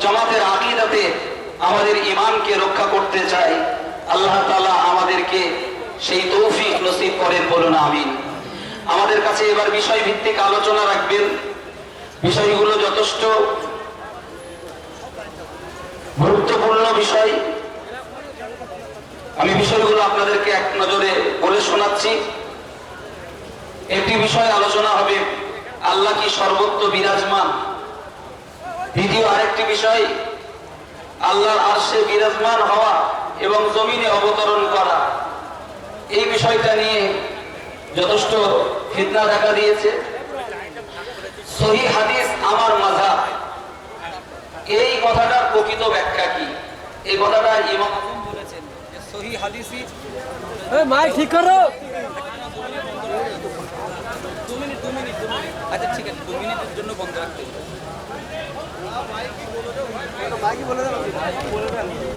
জামাতের আকিদাতে আমাদের ইমানকে রক্ষা করতে চাই। আল্লাহ তাআলা আমাদেরকে সেই তৌফিক নসিব করেন বলুন, আমিন। আমাদের কাছে এবার বিষয় ভিত্তিক আলোচনা রাখবেন। বিষয়গুলো যথেষ্ট গুরুত্বপূর্ণ বিষয়। আমি বিষয়গুলো আপনাদেরকে এক নজরে বলে শোনাচ্ছি। একটি বিষয় আলোচনা হবে, আল্লাহ কি সর্বত্র বিরাজমান? দ্বিতীয় আরেকটি বিষয়, আল্লাহর আরশে বিরাজমান হওয়া এবং জমিনে অবতরণ করা। এই বিষয়টা নিয়ে যথেষ্ট ফিতনা দেখা দিয়েছে। সহি হাদিস আমার মাঝা এই কথাটার প্রকৃত ব্যাখ্যা কি? এই কথাটা ইমাম সহি হাদিসই আচ্ছা ঠিক আছে জন্য বন্ধ রাখতে হবে।